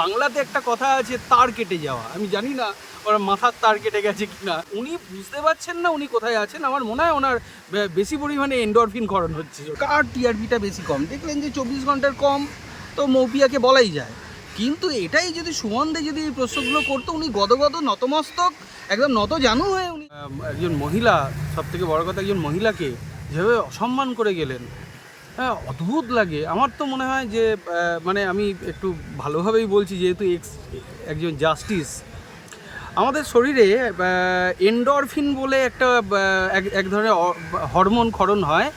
বাংলাতে একটা কথা আছে, তার কেটে যাওয়া। আমি জানি না ওরা মাথার তার কেটে গেছে কি না উনি বুঝতে পারছেন না উনি কোথায় আছেন। আমার মনে হয় ওনার বেশি পরিমাণে এন্ডরফিন করণ হচ্ছে। কার টিআরপিটা বেশি কম? দেখলেন যে চব্বিশ ঘণ্টার কম তো মৌপিয়াকে বলাই যায়। কিন্তু এটাই যদি সুমন দে যদি এই প্রশ্নগুলো করতো, উনি গদগদ, নতমস্তক, একদম নত জানু হয়ে উনি একজন মহিলা সব থেকে বড় কথা একজন মহিলাকে যেভাবে অসম্মান করে গেলেন হ্যাঁ অদ্ভুত লাগে। আমার তো মনে হয় যে মানে আমি একটু ভালোভাবেই বলছি, যেহেতু এক্স একজন জাস্টিস আমাদের শরীরে এন্ডরফিন বলে একটা এক- ধরনের হরমোন ক্ষরণ হয়,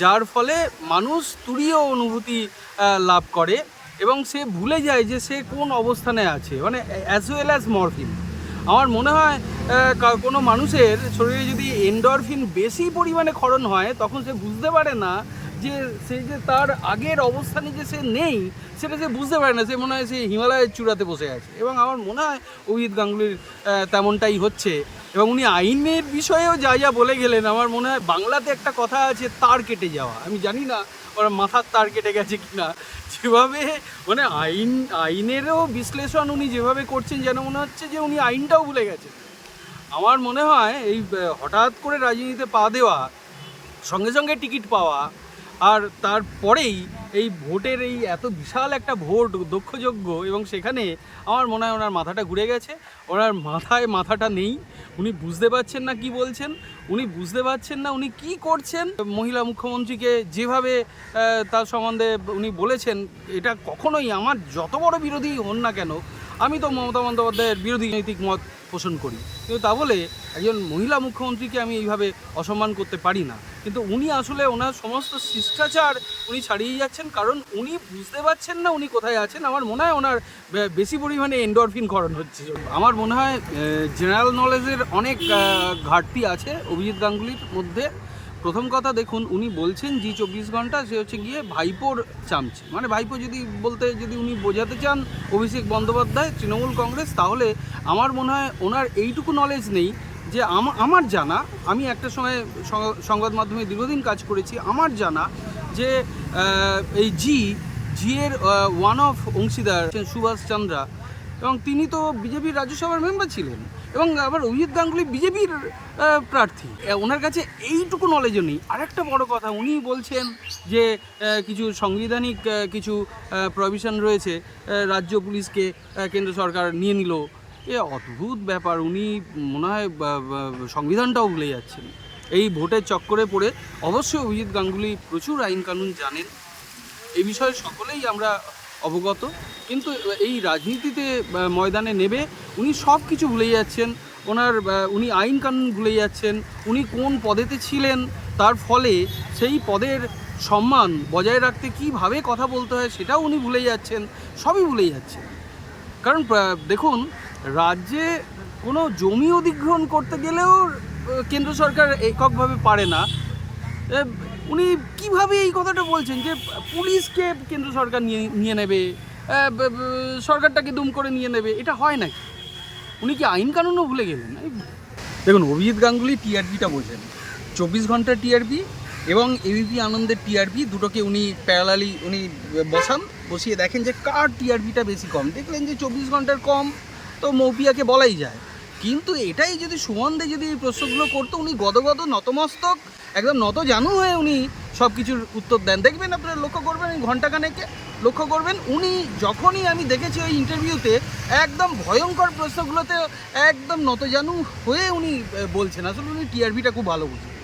যার ফলে মানুষ তুরীয় অনুভূতি লাভ করে এবং সে ভুলে যায় যে সে কোন অবস্থানে আছে মানে অ্যাজ ওয়েল অ্যাজ মরফিন আমার মনে হয় কোনো মানুষের শরীরে যদি এন্ডরফিন বেশি পরিমাণে ক্ষরণ হয়, তখন সে বুঝতে পারে না যে সে যে তার আগের অবস্থানে যে সে নেই, সেটা সে বুঝতে পারে না। সে মনে হয় সে হিমালয়ের চূড়াতে বসে আছে। এবং আমার মনে হয় অভিজিৎ গাঙ্গুলির তেমনটাই হচ্ছে। এবং উনি আইনের বিষয়েও যা যা বলে গেলেন, আমার মনে হয় বাংলাতে একটা কথা আছে, তার কেটে যাওয়া। আমি জানি না ওরা মাথার তার কেটে গেছে কি না যেভাবে মানে আইন, আইনেরও বিশ্লেষণ উনি যেভাবে করছেন, যেন মনে হচ্ছে যে উনি আইনটাও ভুলে গেছেন। আমার মনে হয় এই হঠাৎ করে রাজনীতিতে পা দেওয়া, সঙ্গে সঙ্গে টিকিট পাওয়া আর তারপরেই এই ভোটের এই এত বিশাল একটা ভোট দক্ষযোগ্য এবং সেখানে আমার মনে হয় ওনার মাথাটা ঘুরে গেছে। ওনার মাথায় মাথাটা নেই। উনি বুঝতে পারছেন না কি বলছেন, উনি বুঝতে পারছেন না উনি কি করছেন। মহিলা মুখ্যমন্ত্রীকে যেভাবে তার সম্বন্ধে উনি বলেছেন, এটা কখনোই আমার যত বড় বিরোধী হন না কেন আমি তো মমতা বন্দ্যোপাধ্যায়ের বিরোধী নৈতিক মত পোষণ করি। কিন্তু তা বলে একজন মহিলা মুখ্যমন্ত্রীকে আমি এইভাবে অসম্মান করতে পারি না। কিন্তু উনি আসলে ওনার সমস্ত শিষ্টাচার উনি ছাড়িয়ে যাচ্ছেন, কারণ উনি বুঝতে পারছেন না উনি কোথায় আছেন। আমার মনে হয় ওনার বেশি পরিমাণে এন্ডরফিন করণ হচ্ছে। আমার মনে হয় জেনারেল নলেজের অনেক ঘাটতি আছে অভিজিৎ গাঙ্গুলির মধ্যে। প্রথম কথা দেখুন, উনি বলছেন জি চব্বিশ ঘণ্টা, সে হচ্ছে গিয়ে ভাইপোর চামচে। মানে ভাইপো যদি বলতে, যদি উনি বোঝাতে চান অভিষেক বন্দ্যোপাধ্যায়, তৃণমূল কংগ্রেস, তাহলে আমার মনে হয় ওনার এইটুকু নলেজ নেই যে আমা- আমার জানা, আমি একটা সময় সংবাদ মাধ্যমে দীর্ঘদিন কাজ করেছি, আমার জানা যে এই জি জি এর ওয়ান অফ অংশীদার সুভাষ চন্দ্রা এবং তিনি তো বিজেপির রাজ্যসভার মেম্বার ছিলেন। এবং আবার অভিজিৎ গাঙ্গুলি বিজেপির প্রার্থী। ওনার কাছে এইটুকু নলেজও নেই। আরেকটা বড় কথা, উনি বলছেন যে কিছু সাংবিধানিক কিছু প্রভিশন রয়েছে রাজ্য পুলিশকে কেন্দ্র সরকার নিয়ে নিল। এ, অদ্ভুত ব্যাপার। উনি মনে হয় সংবিধানটাও ভুলে যাচ্ছেন। এই ভোটের চক্করে পড়ে অবশ্যই অভিজিৎ গাঙ্গুলি প্রচুর আইন কানুন জানেন। এ বিষয়ে সকলেই আমরা অবগত। কিন্তু এই রাজনীতিতে ময়দানে নেবে উনি সব কিছু ভুলে যাচ্ছেন। ওনার উনি আইন কানুন ভুলে যাচ্ছেন। উনি কোন পদেতে ছিলেন, তার ফলে সেই পদের সম্মান বজায় রাখতে কীভাবে কথা বলতে হয় সেটাও উনি ভুলে যাচ্ছেন, সবই ভুলে যাচ্ছেন। কারণ দেখুন, রাজ্যে কোনো জমি অধিগ্রহণ করতে গেলেও কেন্দ্র সরকার এককভাবে পারে না। উনি কীভাবে এই কথাটা বলছেন যে পুলিশকে কেন্দ্র সরকার নিয়ে নিয়ে নেবে? সরকারটাকে দুম করে নিয়ে নেবে? এটা হয় নাকি? উনি কি আইন কানুনও ভুলে গেলেন? দেখুন, অভিজিৎ গাঙ্গুলি টিআরপিটা বোঝেন। চব্বিশ ঘণ্টার টিআরপি এবং এবিপি আনন্দের টিআরপি দুটোকে উনি প্যারালালি উনি বসান, বসিয়ে দেখেন যে কার টিআরপিটা বেশি কম। দেখলেন যে চব্বিশ ঘণ্টার কম, তো মৌপিয়াকে বলাই যায়। কিন্তু এটাই যদি সুমন দে যদি এই প্রশ্নগুলো করতো, উনি গদগদ, নতমস্তক, একদম নত জানু হয়ে উনি সব কিছুর উত্তর দেন। দেখবেন আপনারা লক্ষ্য করবেন ঘন্টাখানেকে লক্ষ্য করবেন, উনি যখনই আমি দেখেছি ওই ইন্টারভিউতে একদম ভয়ঙ্কর প্রশ্নগুলোতে একদম নতজানু হয়ে উনি বলছেন। আসলে উনি টিআরপিটা খুব ভালো বুঝেন।